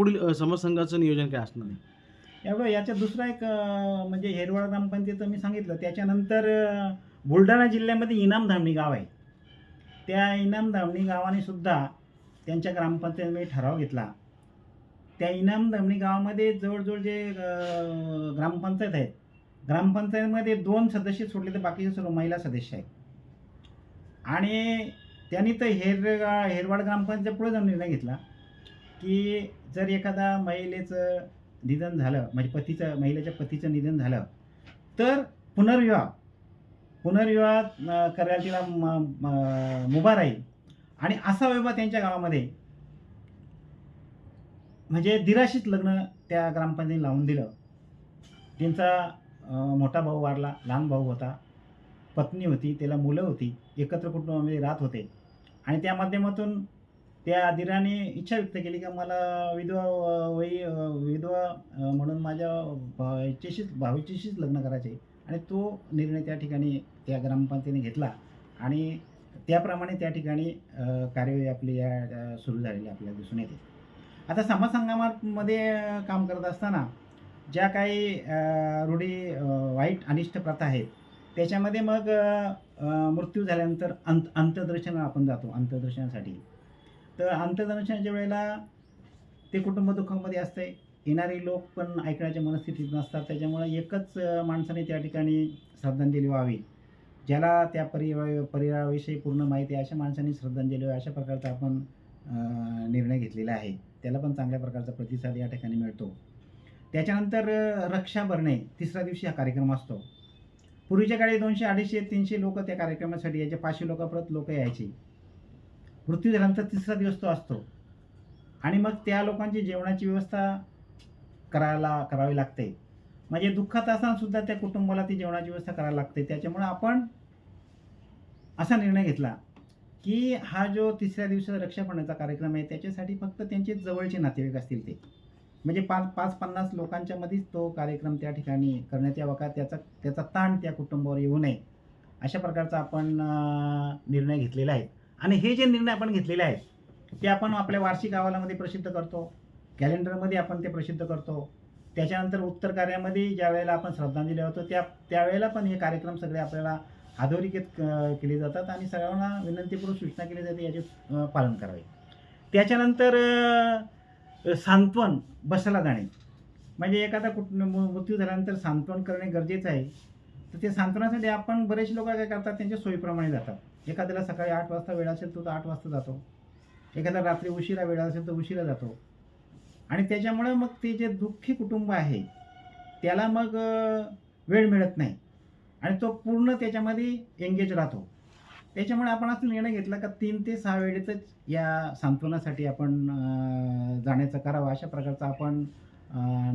यापुढील अ, समसंघाचं नियोजन काय असणार आहे? एवढं याच्या दुसरा एक म्हणजे हेरवाड ग्रामपंचायत मी सांगितलं त्याच्यानंतर बुलढाणा जिल्ह्यामध्ये इनाम धामणी गाव आहे. त्या इनाम धामणी गावाने सुद्धा त्यांच्या ग्रामपंचायतीमध्ये ठराव घेतला. त्या इनाम धामणी गावामध्ये जवळजवळ जे ग्रामपंचायत आहेत ग्रामपंचायतीमध्ये दोन सदस्य सोडले तर बाकीचे सर्व महिला सदस्य आहेत. आणि त्यांनी तर हेर हेरवाड ग्रामपंचायत पुढे जाऊन निर्णय घेतला. की जर एखादा महिलेचं निधन झालं म्हणजे पतीचं महिलेच्या पतीचं निधन झालं तर पुनर्विवाह पुनर्विवाह करायला तिला म- मुभा राहील. आणि असा विवाह त्यांच्या गावामध्ये म्हणजे दिराशीच लग्न त्या ग्रामपंचायतीने लावून दिलं. त्यांचा मोठा भाऊ वारला लहान भाऊ होता पत्नी होती त्याला मुलं होती एकत्र कुटुंबामध्ये राहत होते. आणि त्या माध्यमातून त्या आदिराने इच्छा व्यक्त केली की मला विधवा अं, वयी विधवा म्हणून माझ्या भा- याच्याशीच भावीच्याशीच लग्न करायचे. आणि तो निर्णय त्या ठिकाणी त्या ग्रामपंचायतीने घेतला. आणि त्याप्रमाणे त्या ठिकाणी कार्यवाही आपली या सुरू झालेली आपल्याला दिसून येते. आता समाज संगमामध्ये काम करत असताना ज्या काही रूढी वाईट अनिष्ट प्रथा आहेत त्याच्यामध्ये मग मृत्यू झाल्यानंतर अंत अंतदर्शन आपण जातो. अंत्यदर्शनासाठी तर अंत्यदर्शनाच्या वेळेला ते कुटुंब दुःखामध्ये असते. येणारे लोक पण ऐकण्याच्या मनस्थितीत नसतात. त्याच्यामुळे एकच माणसाने त्या ठिकाणी श्रद्धांजली व्हावी. ज्याला त्या परिवार परिवाराविषयी पूर्ण माहिती आहे अशा माणसांनी श्रद्धांजली व्हावी. अशा प्रकारचा आपण निर्णय घेतलेला आहे. त्याला पण चांगल्या प्रकारचा प्रतिसाद या ठिकाणी मिळतो. त्याच्यानंतर रक्षा भरणे तिसऱ्या दिवशी हा कार्यक्रम असतो. पूर्वीच्या काळी दोनशे अडीचशे तीनशे लोक त्या कार्यक्रमासाठी यायचे. पाचशे लोक परत लोक यायची. मृत्यू झाल्यानंतर तिसरा दिवस तो असतो. आणि मग त्या लोकांची जेवणाची व्यवस्था करायला करावी लागते. म्हणजे दुःखात असतानासुद्धा त्या कुटुंबाला ती जेवणाची व्यवस्था करायला लागते. त्याच्यामुळं आपण असा निर्णय घेतला की हा जो तिसऱ्या दिवसाचा रक्षाबंधनाचा कार्यक्रम आहे त्याच्यासाठी फक्त त्यांचे जवळचे नातेवाईक असतील ते. म्हणजे पाच पाच पन्नास लोकांच्या मध्येच तो कार्यक्रम त्या ठिकाणी करण्यात यावा का? त्याचा त्याचा ताण त्या कुटुंबावर येऊ नये. अशा प्रकारचा आपण निर्णय घेतलेला आहे. आणि हे जे निर्णय आपण घेतलेले आहेत ते आपण आपल्या वार्षिक अहवालामध्ये प्रसिद्ध करतो कॅलेंडरमध्ये आपण ते प्रसिद्ध करतो त्याच्यानंतर उत्तर कार्यामध्ये ज्या वेळेला आपण श्रद्धांजली होतो त्या त्यावेळेला पण हे कार्यक्रम सगळे आपल्याला अधोरेखित केले जातात आणि सगळ्यांना विनंतीपूर्वक सूचना केली जाते याचे पालन करावे. त्याच्यानंतर सांत्वन बसायला जाणे. म्हणजे एखादा कुठ मृत्यू झाल्यानंतर सांत्वन करणे गरजेचं आहे. तर ते सांत्वनासाठी आपण बरेच लोक काय करतात त्यांच्या सोयीप्रमाणे जातात. एखाद्याला सकाळी आठ वाजता वेळ असेल तो तर आठ वाजता जातो. एखादा रात्री उशिरा वेळ असेल तर उशिरा जातो. आणि त्याच्यामुळे मग ते जे दुःखी कुटुंब आहे त्याला मग वेळ मिळत नाही. आणि तो पूर्ण त्याच्यामध्ये एंगेज राहतो. त्याच्यामुळे आपण असं निर्णय घेतला का तीन ते सहा वेळेतच या सांत्वनासाठी आपण जाण्याचा करावा अशा प्रकारचा आपण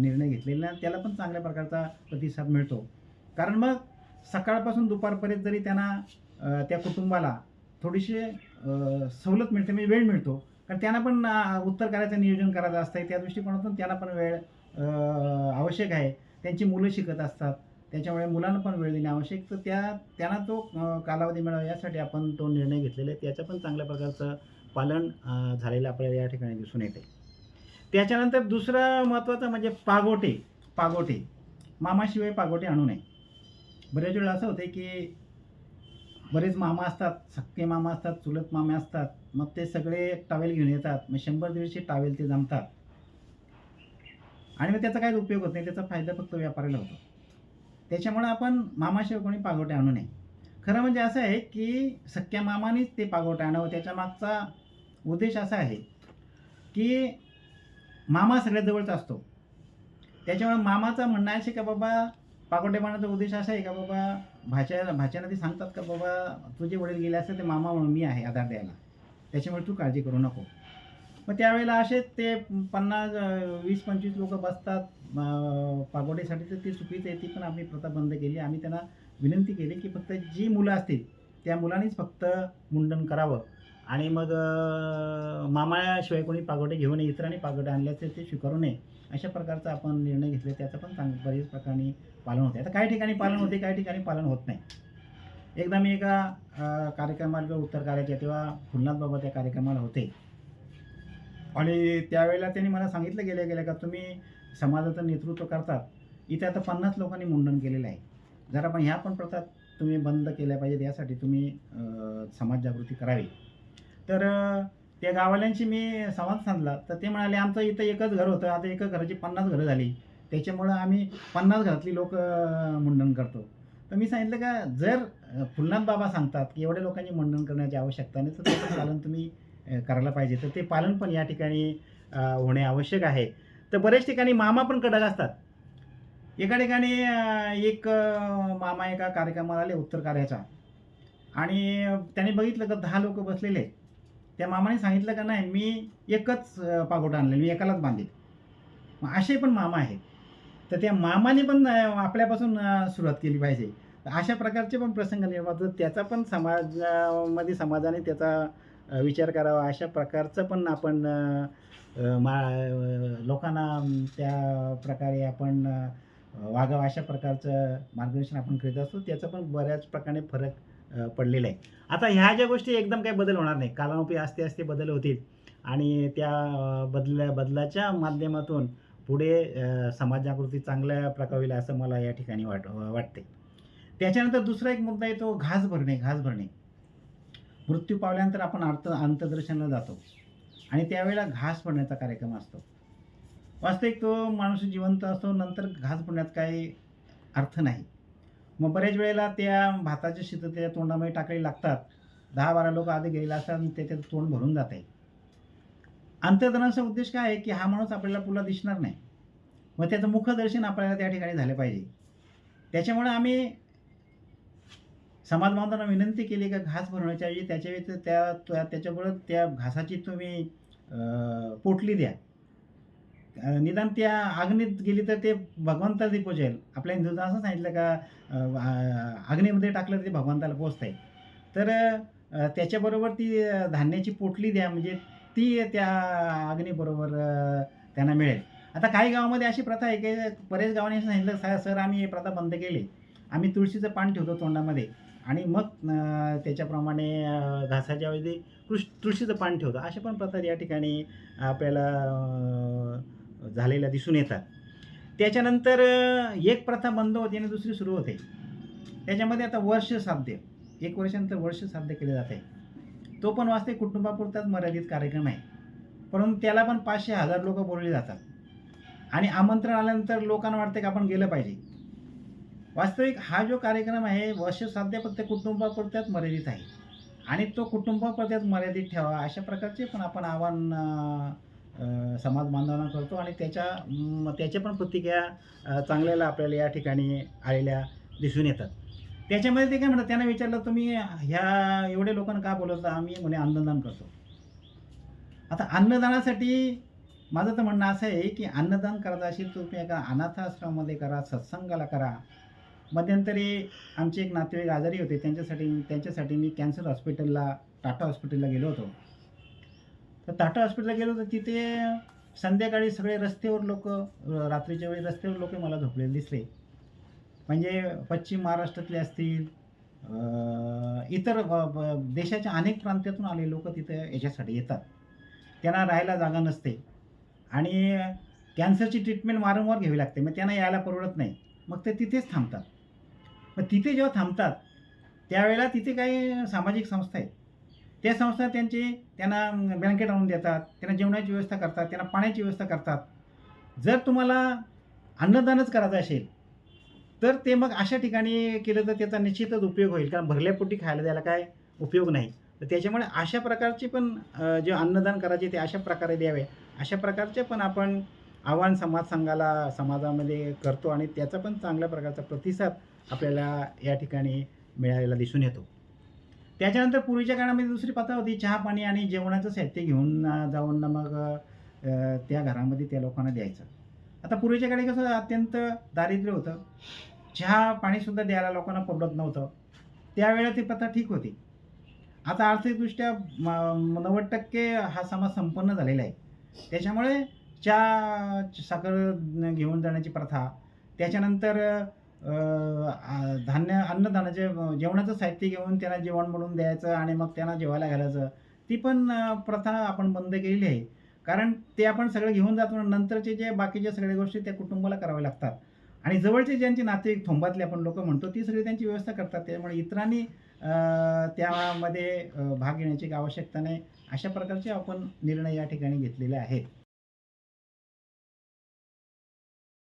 निर्णय घेतलेला आहे. त्याला पण चांगल्या प्रकारचा प्रतिसाद मिळतो. कारण मग सकाळपासून दुपारपर्यंत जरी त्यांना त्या कुटुंबाला थोडीशी सवलत मिळते म्हणजे वेळ मिळतो. कारण त्यांना पण उत्तर करायचं नियोजन करायचं असतं त्या दृष्टिकोनातून त्यांना पण वेळ आवश्यक आहे. त्यांची मुलं शिकत असतात. त्याच्यामुळे मुलांना पण वेळ देणे आवश्यक. तर त्या त्यांना तो कालावधी मिळावा यासाठी आपण तो निर्णय घेतलेला आहे. त्याचं पण चांगल्या प्रकारचं पालन झालेलं आपल्याला या ठिकाणी दिसून येते. त्याच्यानंतर दुसरं महत्त्वाचं म्हणजे पागोटे पागोटे. मामाशिवाय पागोटे आणू नये. बऱ्याच वेळा असं होते की बरेच मामा असतात सक्के मामा असतात चुलत मामे असतात. मग ते सगळे टावेल घेऊन येतात. मग शंभर दीडशे टावेल ते जमतात. आणि मग त्याचा काहीच उपयोग होत नाही. त्याचा फायदा फक्त व्यापाऱ्याला होतो. त्याच्यामुळे आपण मामाशिवाय कोणी पागोटे आणू नये. खरं म्हणजे असं आहे की सख्या मामानेच ते पागोटे आणावं. त्याच्या मागचा उद्देश असा आहे की मामा सगळ्यात जवळचा असतो. त्याच्यामुळे मामाचं म्हणणं असे का बाबा पागोटे बाणाचा उद्देश असा आहे का बाबा भाच्या भाच्याला ते सांगतात का बाबा तुझे वडील गेले असते ते मामा म्हणून मी आहे आधार द्यायला. त्याच्यामुळे तू काळजी करू नको. मग त्यावेळेला असेच ते पन्नास वीस पंचवीस लोक बसतात. पागोडीसाठी पागोटेसाठी तर ती चुकीचं आहे ती पण आम्ही प्रथा बंद केली. आम्ही त्यांना विनंती केली की फक्त जी मुलं असतील त्या मुलांनीच फक्त मुंडन करावं. आणि मग मामाशिवाय कोणी पागोटे घेऊ नये इतरांनी पागोटे आणले असेल ते स्वीकारू नये. अशा प्रकारचा आपण निर्णय घेतले त्याचं पण चांग बरेच प्रकारे पालन होते. आता काही ठिकाणी पालन होते काही ठिकाणी पालन होत नाही. एकदा मी एका कार्यक्रमाला किंवा उत्तर कार्याच्या तेव्हा फुलनाथ बाबा त्या कार्यक्रमाला होते. आणि त्यावेळेला त्यांनी मला सांगितलं गेलं गेलं का तुम्ही समाजाचं नेतृत्व करतात. इथे आता पन्नास लोकांनी मुंडन केलेलं आहे. जरा पण ह्या पण प्रथा तुम्ही बंद केल्या पाहिजेत यासाठी तुम्ही समाज जागृती करावी. तर त्या गाववाल्यांशी मी संवाद साधला. तर ते म्हणाले आमचं इथं एकच घर होतं. आता एका घराची पन्नास घरं झाली. त्याच्यामुळं आम्ही पन्नास घरातली लोक मुंडन करतो. तर मी सांगितलं का जर फुलनाथ बाबा सांगतात की एवढ्या लोकांनी मुंडन करण्याची आवश्यकता नाही तर त्याचं पालन तुम्ही करायला पाहिजे. तर ते पालन पण या ठिकाणी होणे आवश्यक आहे. तर बरेच ठिकाणी मामा पण कडक असतात. एका ठिकाणी एक मामा एका कार्यक्रमाला आले उत्तर कार्याचा आणि त्याने बघितलं का दहा लोक बसलेले आहेत. त्या मामाने सांगितलं का नाही मी एकच पागोटा आणलेलं मी एकालाच बांधेल. मग असे पण मामा आहेत. तर त्या मामाने पण आपल्यापासून सुरुवात केली पाहिजे. अशा प्रकारचे पण प्रसंग निर्माण होतात. त्याचा पण समाजामध्ये समाजाने त्याचा विचार करावा. अशा प्रकारचं पण आपण मा लोकांना त्या प्रकारे आपण वागावं. अशा प्रकारचं मार्गदर्शन आपण करीत असतो. त्याचा पण बऱ्याच प्रकारे फरक पडलेलं आहे. आता ह्या ज्या गोष्टी एकदम काही बदल होणार नाही. कालानुपी असते असते बदल होतील. आणि त्या बदल्या बदलाच्या माध्यमातून पुढे अं, चांगल्या प्रकार होईल असं मला या ठिकाणी वाट वाटते त्याच्यानंतर दुसरा एक मुद्दा आहे तो घास भरणे घास भरणे. मृत्यू पावल्यानंतर आपण अर्थ अंतदर्शनला जातो. आणि त्यावेळेला घास भरण्याचा कार्यक्रम असतो. वास्तविक तो माणूस जिवंत असतो नंतर घास भरण्यात काही अर्थ नाही. मग बऱ्याच वेळेला त्या भाताच्या शीत त्याच्या तोंडामध्ये टाकायला लागतात. दहा बारा लोक आधी गेलेले असतात आणि त्याचं तोंड भरून जात आहे. उद्देश काय आहे की हा माणूस आपल्याला पुला दिसणार नाही. मग त्याचं मुखदर्शन आपल्याला त्या ठिकाणी झालं पाहिजे. त्याच्यामुळे आम्ही समाज बांधवांना विनंती केली का घास भरवण्याच्या ऐवजी त्याच्या व्यतिरिक्त त्या त्याच्यामुळं त्याच्याबरोबर त्या घासाची तुम्ही पोटली द्या. निदान त्या अग्नीत गेली तर ते भगवंताला पोचेल. आपल्या हिंदूंना असं सांगितलं का अग्नीमध्ये टाकलं तर ते भगवंताला पोचतंय. तर त्याच्याबरोबर ती धान्याची पोटली द्या म्हणजे ती त्या अग्नीबरोबर त्यांना मिळेल. आता काही गावामध्ये अशी प्रथा आहे की बरेच गावांनी असं सांगितलं "सा- सर आम्ही हे प्रथा बंद केली. आम्ही तुळशीचं पान ठेवतो तोंडामध्ये आणि मग त्याच्याप्रमाणे घासाच्या ऐवजी कृष तुळशीचं पान ठेवतो. अशा पण प्रथा या ठिकाणी आपल्याला झालेल्या दिसून येतात. त्याच्यानंतर एक प्रथा बंद होते आणि दुसरी सुरू होते. त्याच्यामध्ये आता वर्ष साध्य. एक वर्षानंतर वर्ष साध्य केले जाते. तो पण वास्तविक कुटुंबापुरताच मर्यादित कार्यक्रम आहे. परंतु त्याला पण पाचशे हजार लोक बोलले जातात. आणि आमंत्रण आल्यानंतर लोकांना वाटते की आपण गेलं पाहिजे. वास्तविक हा जो कार्यक्रम आहे वर्ष साध्य फक्त कुटुंबापुरत्याच मर्यादित आहे. आणि तो कुटुंबापुरत्याच मर्यादित ठेवा अशा प्रकारचे पण आपण आव्हान समाज बांधवांना करतो आणि त्याच्या त्याच्या पण प्रतिक्रिया चांगल्याला आपल्याला या ठिकाणी आलेल्या दिसून येतात. त्याच्यामध्ये ते काय म्हणतात त्यांना विचारलं तुम्ही ह्या एवढे लोकांना का बोलवता? आम्ही म्हणे अन्नदान करतो. आता अन्नदानासाठी माझं तर म्हणणं असं आहे की अन्नदान करायचं असेल तुम्ही एका अनाथाश्रमामध्ये करा सत्संगाला करा. मध्यंतरी आमचे एक नातेवाईक आजारी होते त्यांच्यासाठी त्यांच्यासाठी मी कॅन्सर हॉस्पिटलला टाटा हॉस्पिटलला गेलो होतो. तर टाटा हॉस्पिटलला गेलो तर तिथे संध्याकाळी सगळे रस्त्यावर लोक रात्रीच्या वेळी रस्त्यावर लोक मला झोपलेले दिसले. म्हणजे पश्चिम महाराष्ट्रातले असतील इतर ब- ब- देशाच्या अनेक प्रांतातून आले लोक तिथे याच्यासाठी येतात. त्यांना राहायला जागा नसते. आणि कॅन्सरची ट्रीटमेंट वारंवार घ्यावी लागते. मग त्यांना यायला परवडत नाही. मग ते तिथेच थांबतात. मग तिथे जेव्हा थांबतात त्यावेळेला तिथे काही सामाजिक संस्था आहेत. त्या संस्था त्यांचे त्यांना ब्लँकेट आणून देतात त्यांना जेवणाची व्यवस्था करतात त्यांना पाण्याची व्यवस्था करतात. जर तुम्हाला अन्नदानच करायचं असेल तर ते मग अशा ठिकाणी केलं तर त्याचा निश्चितच उपयोग होईल. कारण भरल्यापोटी खायला द्यायला काय उपयोग नाही. तर त्याच्यामुळे अशा प्रकारचे पण जे अन्नदान करायचे ते अशा प्रकारे द्यावे. अशा प्रकारचे पण आपण आव्हान समाज संघाला समाजामध्ये करतो आणि त्याचा पण चांगल्या प्रकारचा प्रतिसाद आपल्याला या ठिकाणी मिळालेला दिसून येतो. त्याच्यानंतर पूर्वीच्या काळामध्ये दुसरी प्रथा होती चहा पाणी आणि जेवणाचं साहित्य घेऊन जाऊन मग त्या घरामध्ये त्या लोकांना द्यायचं. आता पूर्वीच्या काळी कसं अत्यंत दारिद्र्य होतं. चहा पाणीसुद्धा द्यायला लोकांना परवडत नव्हतं. त्यावेळेला ती प्रथा ठीक होती. आता आर्थिकदृष्ट्या म- नव्वद टक्के हा समाज संपन्न झालेला आहे. त्याच्यामुळे चहा साखर घेऊन जाण्याची प्रथा त्याच्यानंतर धान्य अन्नदानाचे जेवणाचं साहित्य घेऊन त्यांना जेवण बनवून द्यायचं आणि मग त्यांना जेवायला घालायचं. ती पण प्रथा आपण बंद केलेली आहे. कारण ते आपण सगळं घेऊन जातो नंतरचे जे बाकीच्या सगळ्या गोष्टी त्या कुटुंबाला कराव्या लागतात. आणि जवळचे ज्यांचे नातेवाईक थोंबातले आपण लोक म्हणतो ती सगळी त्यांची व्यवस्था करतात. त्यामुळे इतरांनी त्यामध्ये भाग घेण्याची आवश्यकता नाही. अशा प्रकारचे आपण निर्णय या ठिकाणी घेतलेले आहेत.